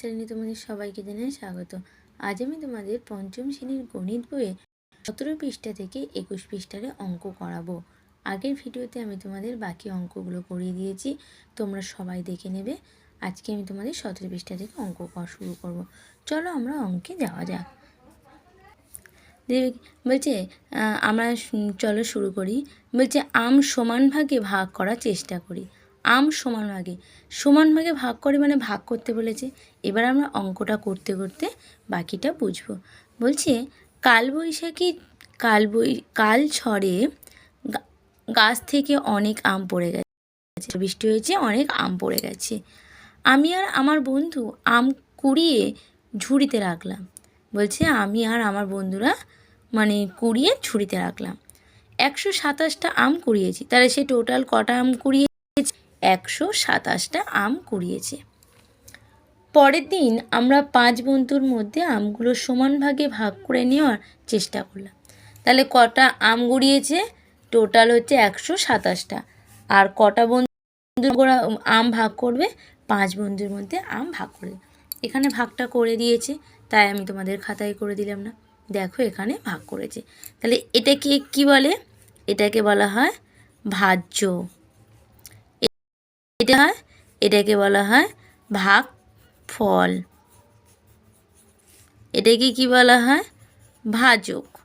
চ্যানেলে তোমাদের সবাইকে জানাই স্বাগত। আজ আমি তোমাদের পঞ্চম শ্রেণির গণিত বইয়ে সতেরো পৃষ্ঠা থেকে একুশ পৃষ্ঠারে অঙ্ক করাবো। আগের ভিডিওতে আমি তোমাদের বাকি অঙ্কগুলো করিয়ে দিয়েছি, তোমরা সবাই দেখে নেবে। আজকে আমি তোমাদের সতেরো পৃষ্ঠা থেকে অঙ্ক করা শুরু করব। চলো আমরা অঙ্কে যাওয়া যাক। বলছে আমরা চলো শুরু করি। বলছে, আম সমান ভাগে ভাগ করার চেষ্টা করি। আম সমান ভাগে সমান ভাগে ভাগ করে মানে ভাগ করতে বলেছে। এবার আমরা অঙ্কটা করতে করতে বাকিটা বুঝব। বলছে, কালবৈশাখী কাল বৈ কাল গা- গাছ থেকে অনেক আম পড়ে গেছে। বৃষ্টি হয়েছে, অনেক আম পড়ে গেছে। আমি আর আমার বন্ধু আম কুড়িয়ে ঝুড়িতে রাখলাম। বলছে, আমি আর আমার বন্ধুরা মানে কুড়িয়ে ঝুড়িতে রাখলাম। একশো সাতাশটা আম কুড়িয়েছি। তাহলে সে টোটাল কটা আম কুড়িয়েছে একশো সাতাশটা আম কুড়িয়েছে। পরের দিন আমরা পাঁচ বন্ধুর মধ্যে আমগুলো সমান ভাগে ভাগ করে নেওয়ার চেষ্টা করলাম। তাহলে কটা আম কুড়িয়েছে? টোটাল হচ্ছে একশো সাতাশটা। আর কটা বন্ধু আম ভাগ করবে? পাঁচ বন্ধুর মধ্যে আম ভাগ করবে এখানে ভাগটা করে দিয়েছে, তাই আমি তোমাদের খাতায় করে দিলাম না। দেখো এখানে ভাগ করেছে। তাহলে এটাকে কি বলে? এটাকে বলা হয় ভাজ্য। এটা হয়, এটাকে বলা হয় ভাগ ফল। এটাকে কি বলা হয়? ভাজক।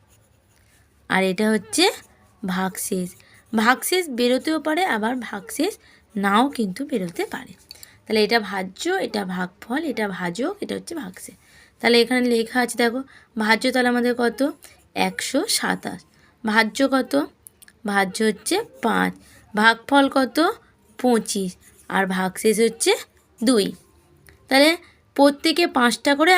আর এটা হচ্ছে ভাগশেষ। ভাগশেষ বেরোতেও পারে, আবার ভাগশেষ নাও কিন্তু বেরোতে পারে। তাহলে এটা ভাজ্য, এটা ভাগফল এটা ভাজক, এটা হচ্ছে ভাগশেষ। তাহলে এখানে লেখা আছে, দেখো, ভাজ্য তাহলে আমাদের কত? একশো সাতাশ। ভাজ্য কত? ভাজ্য হচ্ছে পাঁচ। ভাগফল কত? পঁচিশ। আর ভাগশেষ হচ্ছে দুই। তাহলে প্রত্যেকে পাঁচটা করে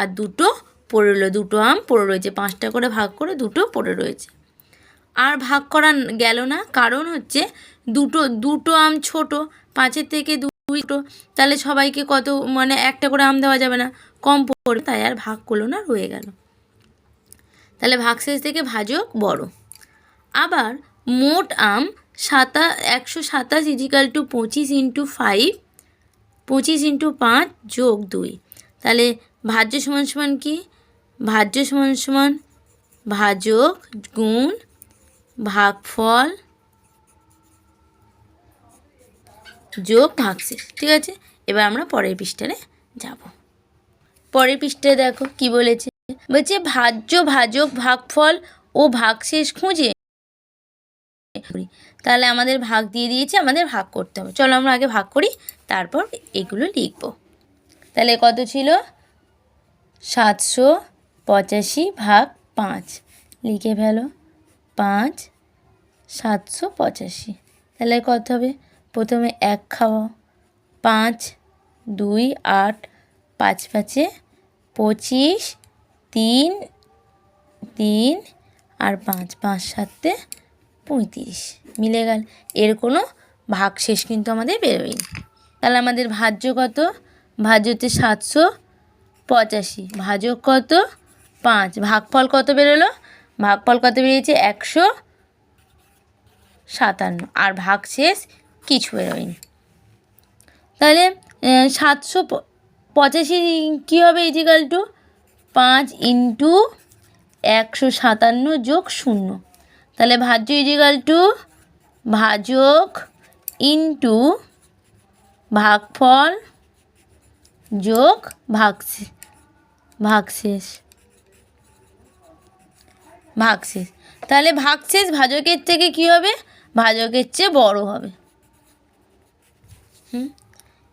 আর দুটো পড়ে রইল, দুটো আম পড়ে রয়েছে। পাঁচটা করে ভাগ করে দুটো পড়ে রয়েছে। আর ভাগ করা গেল না, কারণ হচ্ছে দুটো দুটো আম ছোট, পাঁচের থেকে দুটো তাহলে সবাইকে কত মানে একটা করে আম দেওয়া যাবে না। কম পড়ে, তাই আর ভাগ করল না, রয়ে গেল। তাহলে ভাগশেষ থেকে ভাজক বড়। আবার মোট আম সাতা, একশো সাতাশ ইজিক্যাল টু পঁচিশ ইন্টু ফাইভ, পঁচিশ ইন্টু পাঁচ যোগ দুই। তাহলে ভাজ্য সমান সমান কি? ভাজ্য সমান সমান ভাজক গুণ ভাগফল যোগ ভাগশেষ। ঠিক আছে? এবার আমরা পরের পৃষ্ঠারে যাব। পরের পৃষ্ঠায় দেখো কি বলেছে? বলছে ভাজ্য, ভাজক, ভাগফল ও ভাগশেষ খুঁজে তাহলে আমাদের ভাগ দিয়ে দিয়েছে, আমাদের ভাগ করতে হবে। চলো আমরা আগে ভাগ করি, তারপর এগুলো লিখব। তাহলে কত ছিল? সাতশো পঁচাশি ভাগ পাঁচ। লিখে ফেলো। পাঁচ, সাতশো পঁচাশি। তাহলে কত হবে? প্রথমে এক খাওয়া পাঁচ, দুই, আট, পাঁচ পাঁচে পঁচিশ, তিন তিন আর পাঁচ। পাঁচ সাতে পঁয়ত্রিশ। মিলে গেল। এর কোনো ভাগশেষ কিন্তু আমাদের বেরোয়নি। তাহলে আমাদের ভাজ্য কত? ভাজ্য হচ্ছে সাতশো পঁচাশি। ভাজক কত? পাঁচ। ভাগফল কত বেরোলো? ভাগফল কত বেরিয়েছে? একশো সাতান্ন। আর ভাগ শেষ কিছু বেরোয়নি। তাহলে সাতশো পঁচাশি কী হবে ইজিক্যাল টু পাঁচ ইন্টু একশো সাতান্ন যোগ শূন্য। তাহলে ভাজ্য ইজিক্যাল টু ভাজক ইন্টু ভাগফল যোগ ভাগশেষ ভাগশেষ। ভাগশেষ। তাহলে ভাগশেষ ভাজকের থেকে কি হবে? ভাজকের চেয়ে বড় হবে। হুম?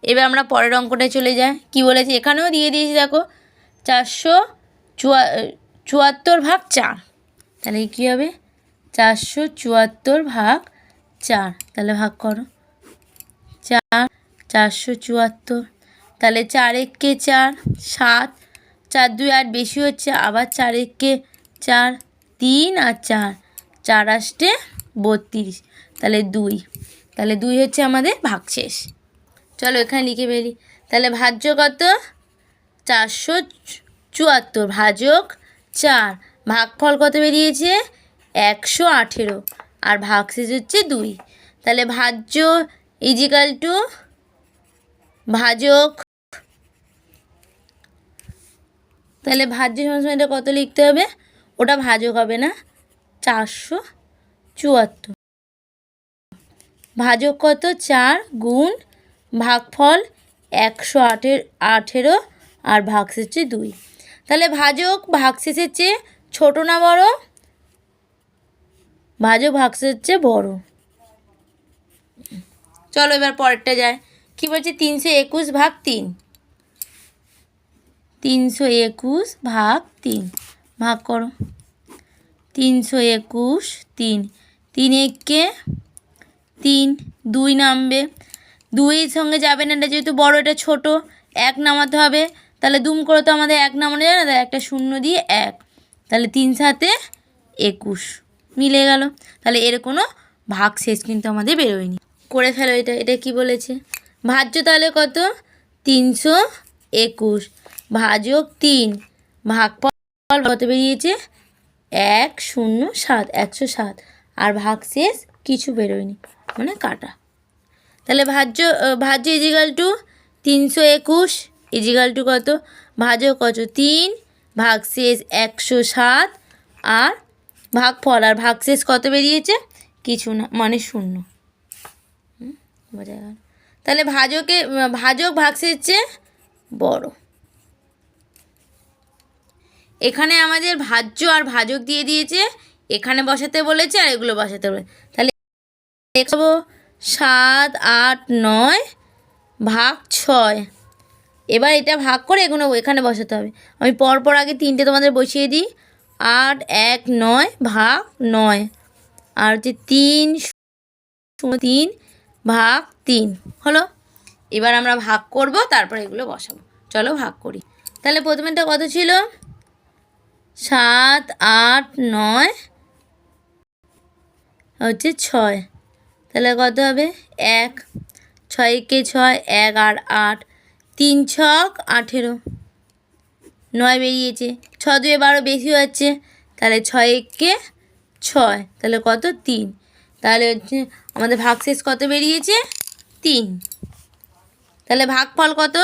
এবার আমরা পরের অঙ্কটায় চলে যাই। কি বলেছি? এখানেও দিয়ে দিয়েছি, দেখো। চারশো চুয়া চুয়াত্তর ভাগ চার। তাহলে কী হবে? চারশো চুয়াত্তর ভাগ চার। তাহলে ভাগ করো। চার, চারশো চুয়াত্তর। তাহলে চার এককে চার, সাত। চার দুই আট বেশি হচ্ছে, আবার চার এককে চার, তিন আর চার। চার আসটে বত্রিশ। তাহলে দুই। তাহলে দুই হচ্ছে আমাদের ভাগশেষ। চলো এখানে লিখে ফেলি। তাহলে ভাজ্য কত? চারশো চুয়াত্তর। ভাজক চার। ভাগফল কত বেরিয়েছে? একশো আঠেরো আর ভাগশেষ হচ্ছে দুই। তাহলে ভাজ্য ইজিক্যাল টু ভাজক। তাহলে ভাজ্য সমান এটা কত লিখতে হবে? ওটা ভাজক হবে না, চারশো চুয়াত্তর। ভাজক কত? চার গুণ ভাগফল একশো আঠের আঠেরো আর ভাগশেষ হচ্ছে দুই। তাহলে ভাজক ভাগশেষের চেয়ে ছোটো না বড়? ভাজক ভাগশেষের চেয়ে বড়। চলো এবার পরেরটা যায়। কি বলছে? তিনশো একুশ ভাগ তিন। তিনশো একুশ ভাগ তিন। ভাগ করো। তিনশো একুশ তিন। তিন একে তিন। দুই নামবে। দুইয়ের সঙ্গে যাবে না, এটা যেহেতু বড়, এটা ছোট, এক নামাতে হবে। তাহলে দুম করে তো আমাদের এক নামানো যায় না একটা শূন্য দিয়ে এক। তাহলে তিন সাথে একুশ। মিলে গেল। তাহলে এর কোনো ভাগ শেষ কিন্তু আমাদের বেরোয়নি। করে ফেলো এটা এটা কি বলেছে? ভাজ্য তাহলে কত? তিনশো একুশ। ভাজক তিন। ভাগফল কত বেরিয়েছে? এক শূন্য সাত, একশো সাত। আর ভাগ শেষ কিছু বেরোয়নি মানে কাটা। তাহলে ভাজ্য ভাজ্য ইজিক্যাল টু তিনশো একুশ ইজিক্যাল টু কত? ভাজক কত? তিন। ভাগ শেষ একশো সাত। আর ভাগফল আর ভাগ শেষ কত বেরিয়েছে? কিছু না মানে শূন্য। বোঝা গেল। তাহলে ভাজকে, ভাজক ভাগশেষ চেয়ে বড়। এখানে আমাদের ভাজ্য আর ভাজক দিয়ে দিয়েছে। এখানে বসাতে বলেছে আর এগুলো বসাতে বলেছে। তাহলে দেখাবো, সাত, আট, নয়, ভাগ ছয়। এবার এটা ভাগ করে এগুলো এখানে বসাতে হবে। আমি পরপর আগে তিনটে তোমাদের বসিয়ে দিই। আট, এক, নয়, ভাগ নয়। আর হচ্ছে তিন তিন, ভাগ তিন। হলো? এবার আমরা ভাগ করব, তারপর এগুলো বসাবো। চলো ভাগ করি। তাহলে প্রথমেটা কত ছিল? সাত, আট, নয়, হচ্ছে ছয়। তাহলে কত হবে? এক। ছয়কে ছয়, এক আর আট। তিন ছক আঠেরো। নয় বেরিয়েছে। ছ দুয়ে বারো বেশি হচ্ছে। তাহলে ছয় একে ছয়। তাহলে কত? তিন। তাহলে হচ্ছে আমাদের ভাগশেষ কত বেরিয়েছে? তিন। তাহলে ভাগফল কত?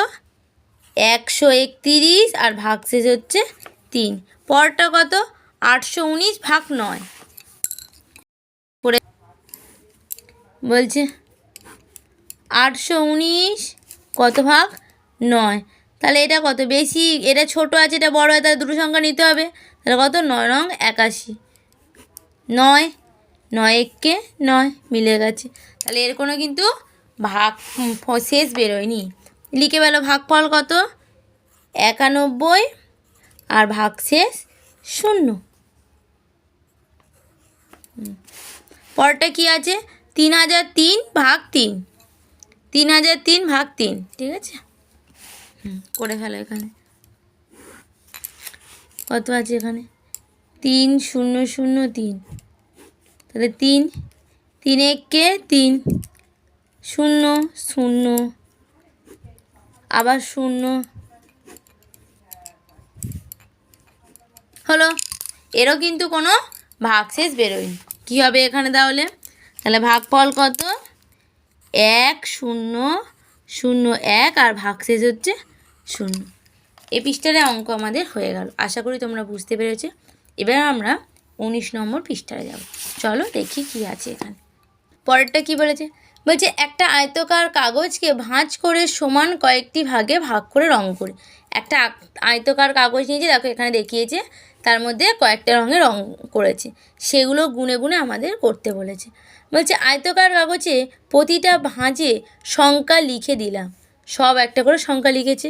একশো একতিরিশ আর ভাগশেষ হচ্ছে তিন। পরটা কত? আটশো উনিশ ভাগ নয়। করে বলছে আটশো উনিশ কত ভাগ? নয়। তাহলে এটা কত? বেশি? এটা ছোট আছে, এটা বড় হয় তাহলে দুটো সংখ্যা নিতে হবে। তাহলে কত? নয় রং একাশি। নয় নয় এককে নয় মিলে গেছে। তাহলে এর কোনো কিন্তু ভাগ শেষ বেরোয়নি। লিখে পেল ভাগফল কত? একানব্বই আর ভাগ শেষ শূন্য। পরটা কি আছে? তিন হাজার তিন ভাগ তিন। তিন হাজার তিন ভাগ তিন, ঠিক আছে? করে ফেলো এখানে। কত আছে এখানে? তিন শূন্য শূন্য তিন। তাহলে তিন তিন একে তিন। শূন্য শূন্য। আবার শূন্য। হলো, এরও কিন্তু কোনো ভাগশেষ বেরোয়নি। কী হবে এখানে তাহলে? তাহলে ভাগফল কত? এক, শূন্য শূন্য এক, আর ভাগশেষ হচ্ছে শূন্য এই পৃষ্ঠারে অঙ্ক আমাদের হয়ে গেল। আশা করি তোমরা বুঝতে পেরেছ। এবার আমরা উনিশ নম্বর পৃষ্ঠায় যাব। চলো দেখি কি আছে এখানে। পরেরটা কি বলেছে? বলছে, একটা আয়তকার কাগজকে ভাঁজ করে সমান কয়েকটি ভাগে ভাগ করে রং করে। একটা আয়তকার কাগজ নিয়েছে, দেখো এখানে দেখিয়েছে, তার মধ্যে কয়েকটা রঙে রং করেছে। সেগুলো গুনে গুনে আমাদের করতে বলেছে। বলছে, আয়তকার কাগজে প্রতিটা ভাঁজে সংখ্যা লিখে দিলাম। সব একটা করে সংখ্যা লিখেছে।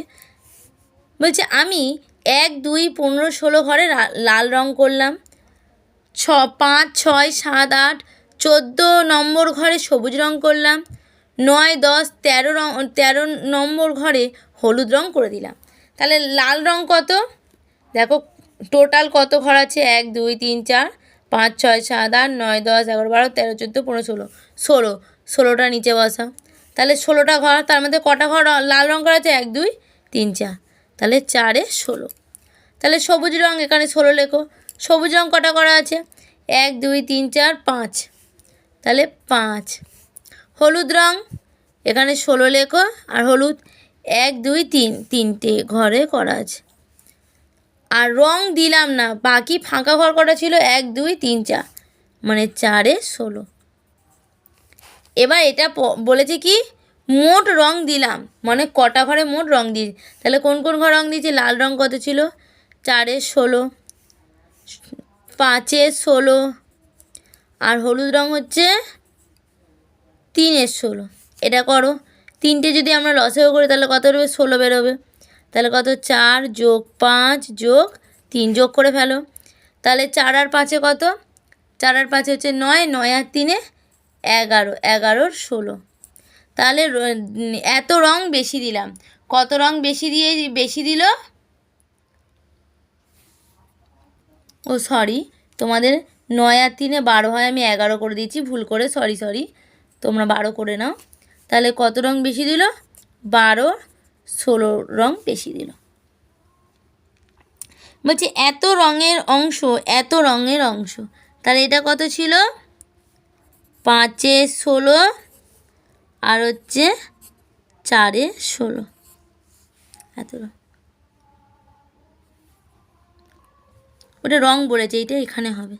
বলছে, আমি এক, দুই, পনেরো, ষোলো ঘরে লাল রং করলাম। ছ, পাঁচ, ছয়, সাত, আট, চোদ্দ নম্বর ঘরে সবুজ রং করলাম। নয়, দশ, তেরো রং, তেরো নম্বর ঘরে হলুদ রং করে দিলাম। তাহলে লাল রং কত? দেখো, টোটাল কত ঘর আছে? এক, দুই, তিন, চার, পাঁচ, ছয়, সাত, আট, নয়, দশ, এগারো, বারো, তেরো, চোদ্দ, পনেরো, ষোলো। ষোলো, ষোলোটা নিচে বসা তাহলে ষোলোটা ঘর, তার মধ্যে কটা ঘর লাল রং করা আছে? এক, দুই, তিন, চার। তাহলে চারে ষোলো। তাহলে সবুজ রং এখানে ষোলো লেখো। সবুজ রং কটা করা আছে? এক, দুই, তিন, চার, পাঁচ। তাহলে পাঁচ। হলুদ রং এখানে ষোলো লেখো আর হলুদ এক, দুই, তিন, তিনটে ঘরে করা আছে। আর রং দিলাম না, বাকি ফাঁকা ঘর কটা ছিল? এক, দুই, তিন, চার। মানে চারে ষোলো। এবার এটা বলেছে কি? মোট রং দিলাম। মানে কটা ঘরে মোট রং দিয়েছি তাহলে কোন কোন ঘর রং দিয়েছি? লাল রং কত ছিল? চারে ষোলো, পাঁচে ষোলো, আর হলুদ রং হচ্ছে তিনের ষোলো। এটা করো। তিনটে যদি আমরা লসেও করি, তাহলে কত বেরোবে ষোলো বেরোবে। তাহলে কত? চার যোগ পাঁচ যোগ তিন যোগ করে ফেলো। তাহলে চার আর পাঁচে কত? চার আর পাঁচে হচ্ছে নয় নয় আর তিনে এগারো, এগারোর ষোলো। তাহলে এত রং বেশি দিলাম। কত রং বেশি দিয়ে বেশি দিল? ও সরি তোমাদের নয় আর তিনে বারো হয়, আমি এগারো করে দিয়েছি, ভুল করে সরি সরি তোমরা বারো করে নাও। তাহলে কত রং বেশি দিল? বারো, ষোলো রং বেশি দিল। বলছি, এত রঙের অংশ, এত রঙের অংশ, তাহলে এটা কত ছিল? পাঁচে ষোলো আর হচ্ছে চারে ষোলো। এত ওটা রং বলেছে এটা এখানে হবে।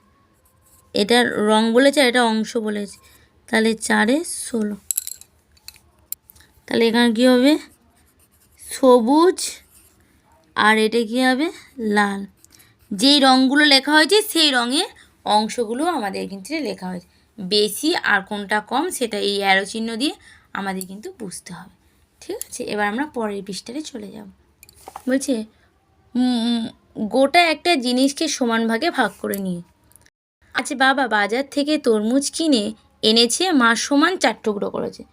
এটা রং বলেছে আর এটা অংশ বলেছে। তাহলে চারে ষোলো। তাহলে এখানে কী হবে? সবুজ আর এটা কী হবে? লাল। যেই রঙগুলো লেখা হয়েছে, সেই রঙে অংশগুলো আমাদের কিন্তু লেখা হয়েছে। বেশি আর কোনটা কম সেটা এই অ্যারো চিহ্ন দিয়ে আমাদের কিন্তু বুঝতে হবে। ঠিক আছে? এবার আমরা পরের পৃষ্ঠাতে চলে যাব। বলছে গোটা একটা জিনিসকে সমান ভাগে ভাগ করে নিয়ে। আচ্ছা বাবা বাজার থেকে তরমুজ কিনে এনেছে, মা সমান চার টুকরো করেছে।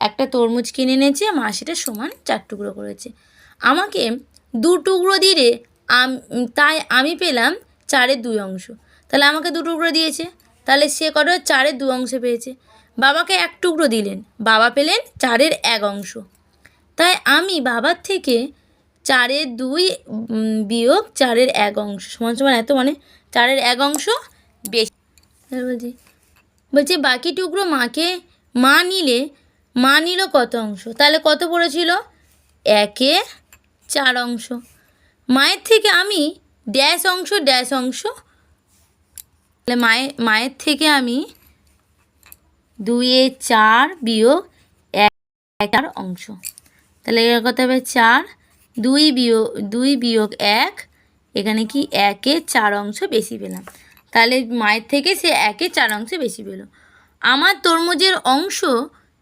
একটা তরমুজ কিনে এনেছে, মা সেটা সমান চার টুকরো করেছে। আমাকে দু টুকরো আম- তাই আমি পেলাম চারের দুই অংশ। তাহলে আমাকে দু টুকরো দিয়েছে? তাহলে সে কত চারের দু অংশ পেয়েছে। বাবাকে এক টুকরো দিলেন। বাবা পেলেন চারের এক অংশ। তাই আমি বাবার থেকে চারের দুই বিয়োগ চারের এক অংশ। সমান সমান এত মানে? চারের এক অংশ বেশি। বলছি, বলছে, বাকি টুকরো মাকে, মা নিলে, মা নিল কত অংশ? তাহলে কত পড়েছিল? একে চার অংশ। মায়ের থেকে আমি ড্যাশ অংশ ড্যাশ অংশ তাহলে মায়ের মায়ের থেকে আমি দুইয়ে চার বিয়োগ এক চার অংশ। তাহলে এর কত হবে? চার, দুই বিয়োগ দুই বিয়োগ এক, এখানে কি একে চার অংশ বেশি পেলাম। তাহলে মায়ের থেকে সে একে চার অংশ বেশি পেল। আমার তরমুজের অংশ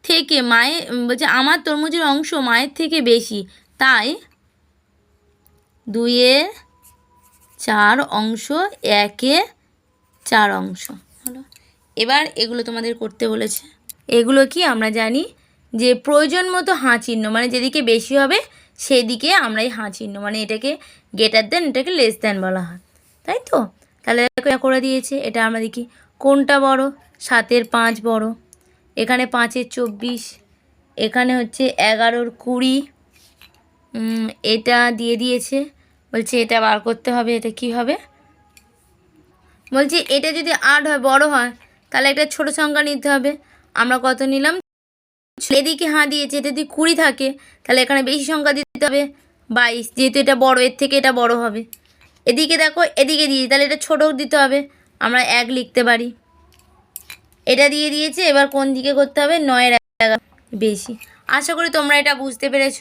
থেকে মায়ের বলছে আমার তরমুজের অংশ মায়ের থেকে বেশি, তাই দুইয়ে চার অংশ একে চার অংশ। হলো। এবার এগুলো তোমাদের করতে বলেছে। এগুলো কি আমরা জানি যে প্রয়োজন মতো হাঁ চিহ্ন মানে যেদিকে বেশি হবে সেদিকে আমরা এই হাঁ চিহ্ন মানে এটাকে গেটার দেন এটাকে লেস দেন বলা হয়। তাই তো? তাহলে করে দিয়েছে। এটা আমরা দেখি, কোনটা বড়? সাতের পাঁচ বড়। এখানে পাঁচের চব্বিশ। এখানে হচ্ছে এগারোর কুড়ি। এটা দিয়ে দিয়েছে। বলছে এটা বার করতে হবে, এটা কি হবে? বলছি, এটা যদি আট হয়, বড় হয়, তাহলে একটা ছোট সংখ্যা নিতে হবে। আমরা কত নিলাম? এদিকে হাঁ দিয়েছে এটা যদি কুড়ি থাকে, তাহলে এখানে বেশি সংখ্যা দিতে হবে। বাইশ, যেহেতু এটা বড়, এর থেকে এটা বড় হবে। এদিকে দেখো, এদিকে দিয়ে, তাহলে এটা ছোট দিতে হবে। আমরা এক লিখতে পারি। এটা দিয়ে দিয়েছে, এবার কোন দিকে করতে হবে? নয়ের এগারো। বেশি। আশা করি তোমরা এটা বুঝতে পেরেছ।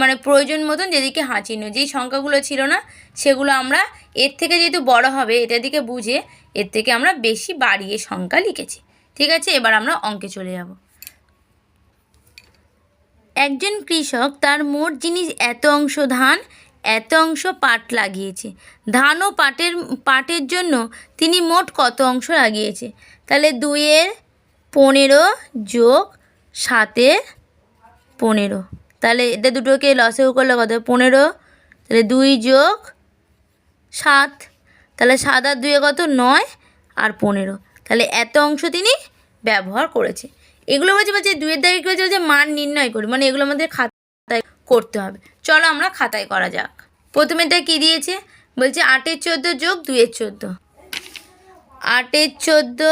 মানে প্রয়োজন মতন যেদিকে হাঁ চিহ্ন যেই সংখ্যাগুলো ছিল না, সেগুলো আমরা এর থেকে যেহেতু বড় হবে এটার দিকে বুঝে এর থেকে আমরা বেশি বাড়িয়ে সংখ্যা লিখেছি। ঠিক আছে? এবার আমরা অঙ্কে চলে যাব। একজন কৃষক তার মোট জিনিস এত অংশ ধান, এত অংশ পাট লাগিয়েছে। ধান ও পাটের পাটের জন্য তিনি মোট কত অংশ লাগিয়েছে? তাহলে দুইয়ের পনেরো যোগ সাতের পনেরো। তাহলে এটা দুটোকে লসেও করলে কত? পনেরো। তাহলে দুই যোগ সাত। তাহলে সাত আর দুয়ে কত? নয় আর পনেরো। তাহলে এত অংশ তিনি ব্যবহার করেছে। এগুলো বলছে বলছে দুয়ের দাগে কী বলছে মান নির্ণয় করি। মানে এগুলো আমাদের খাতায় করতে হবে। চলো আমরা খাতায় করা যাক। প্রথমে প্রথমেটা কী দিয়েছে? বলছে আটের চোদ্দ যোগ দুয়ের চোদ্দ। আটের চোদ্দ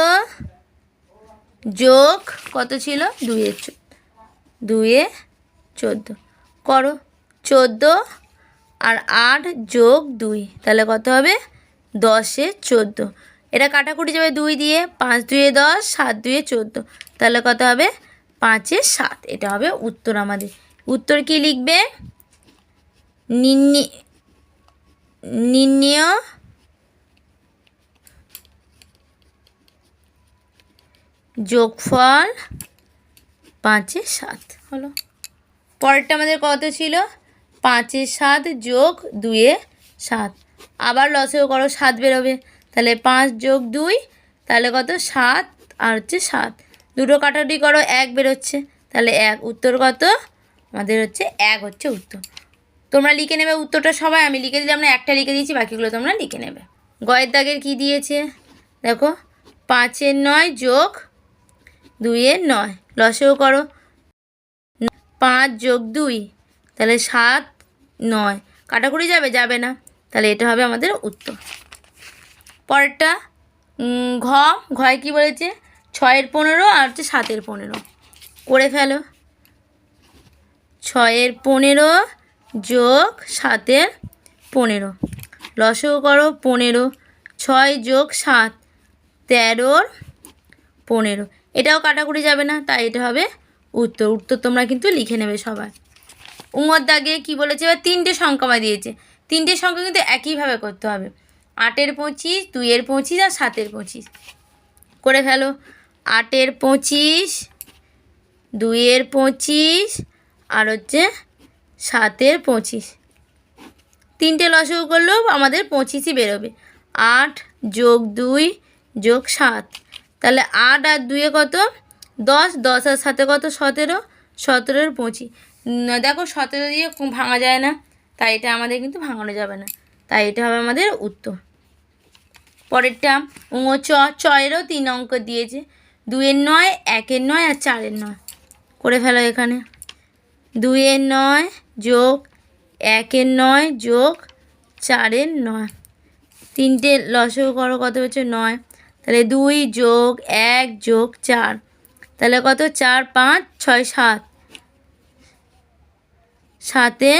যোগ কত ছিল? দুয়ের চোদ্দ। দুয়ে চোদ্দ। করো চোদ্দ আর আট যোগ দুই। তাহলে কত হবে? দশে চোদ্দ। এটা কাটাকুটি যাবে দুই দিয়ে। পাঁচ দুয়ে দশ, সাত দুয়ে চোদ্দ। তাহলে কত হবে? পাঁচে সাত। এটা হবে উত্তর আমাদের। উত্তর কি লিখবে? নির্ণয় যোগফল পাঁচে সাত। হলো। পরেরটা আমাদের কত ছিল? পাঁচে সাত যোগ দুয়ে সাত। আবার লসেও করো, সাত বেরোবে। তাহলে পাঁচ যোগ দুই, তাহলে কত? সাত, আর হচ্ছে সাত। দুটো কাটাটি করো, এক বেরোচ্ছে। তাহলে এক। উত্তর কত? আমাদের হচ্ছে এক হচ্ছে উত্তর। তোমরা লিখে নেবে উত্তরটা সবাই, আমি লিখে দিলাম না, একটা লিখে দিয়েছি, বাকিগুলো তোমরা লিখে নেবে। গয়ের দাগের কী দিয়েছে? দেখো পাঁচের নয় যোগ দুইয়ের নয়। লসেও করো পাঁচ যোগ দুই, তাহলে সাত নয়। কাটাকুটি যাবে? যাবে না। তাহলে এটা হবে আমাদের উত্তর। পরেরটা ঘ, ঘয় কি বলেছে? ছয়ের পনেরো আর হচ্ছে সাতের পনেরো। করে ফেলো। ছয়ের পনেরো যোগ সাতের পনেরো। লসও করো পনেরো। ছয় যোগ সাত, তেরোর পনেরো। এটাও কাটাকুটি যাবে না, তাই এটা হবে উত্তর উত্তর তোমরা কিন্তু লিখে নেবে সবাই। উঙর দাগে কী বলেছে? এবার তিনটে সংখ্যা বা দিয়েছে। তিনটে সংখ্যা কিন্তু একইভাবে করতে হবে। আটের পঁচিশ, দুইয়ের পঁচিশ আর সাতের পঁচিশ। করে ফেলো। আটের পঁচিশ, দুইয়ের পঁচিশ আর হচ্ছে সাতের পঁচিশ। তিনটে লসও করলেও আমাদের পঁচিশই বেরোবে। আট যোগ দুই যোগ সাত। তাহলে আট আর দুয়ে কত? দশ দশ আর সাথে কত? সতেরো? সতেরোর পঁচিশ দেখো সতেরো দিয়ে ভাঙা যায় না। তাই এটা আমাদের কিন্তু ভাঙানো যাবে না। তাই এটা হবে আমাদের উত্তর। পরেরটা চ চয়েরও তিন অঙ্ক দিয়েছে। দুয়ের নয়, একের নয় আর চারের নয়। করে ফেলো এখানে। দুইয়ের নয় যোগ, একের নয় যোগ, চারের নয়। তিনটে লসও করো কত হচ্ছে? নয়। তাহলে দুই যোগ, এক যোগ, চার। তাহলে কত? চার, পাঁচ, ছয়, সাত। সাতে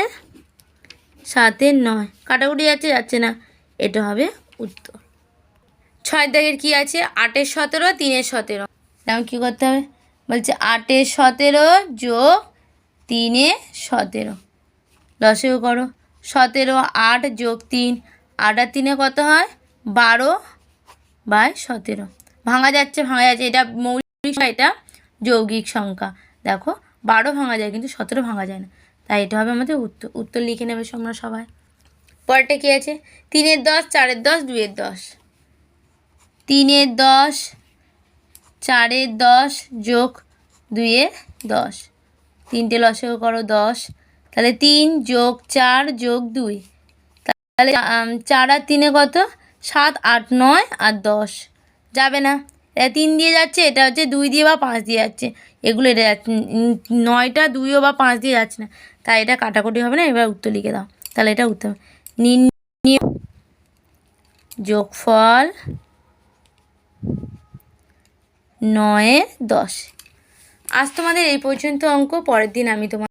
সাতের নয়। কাটাকুটি যাচ্ছে যাচ্ছে না। এটা হবে উত্তর। ছয় দাগের কী আছে? আটের সতেরো তিনের সতেরো। তেমন কী করতে হবে? বলছে আটের সতেরো যোগ তিনে সতেরো। দশেও করো। সতেরো, আট যোগ তিন। আট আর তিনে কত হয়? বারো বাই সতেরো। ভাঙা যাচ্ছে ভাঙা যাচ্ছে। এটা মৌলিক এটা যৌগিক সংখ্যা। দেখো, বারো ভাঙা যায় কিন্তু সতেরো ভাঙা যায় না। তাই এটা হবে আমাদের উত্তর উত্তর লিখে নেবে তোমরা সবাই। পরেরটা কী আছে? তিনের দশ, চারের দশ, দুয়ের দশ। তিনের দশ, চারের দশ যোগ দুইয়ের দশ। তিনটে লসেও করো দশ। তাহলে তিন যোগ চার যোগ দুই। তাহলে চার আর তিনে কত? সাত, আট, নয় আর দশ। যাবে না। তিন দিয়ে যাচ্ছে, এটা হচ্ছে দুই দিয়ে বা পাঁচ দিয়ে যাচ্ছে। এগুলো এটা যাচ্ছে নয়টা, দুইও বা পাঁচ দিয়ে যাচ্ছে না। তাই এটা কাটাকুটি হবে না? এবার উত্তর লিখে দাও। তাহলে এটা উত্তর নির্ণয় যোগফল নয়ে, দশ। আজ তোমাদের এই পর্যন্ত অঙ্ক, পরের দিন আমি তোমার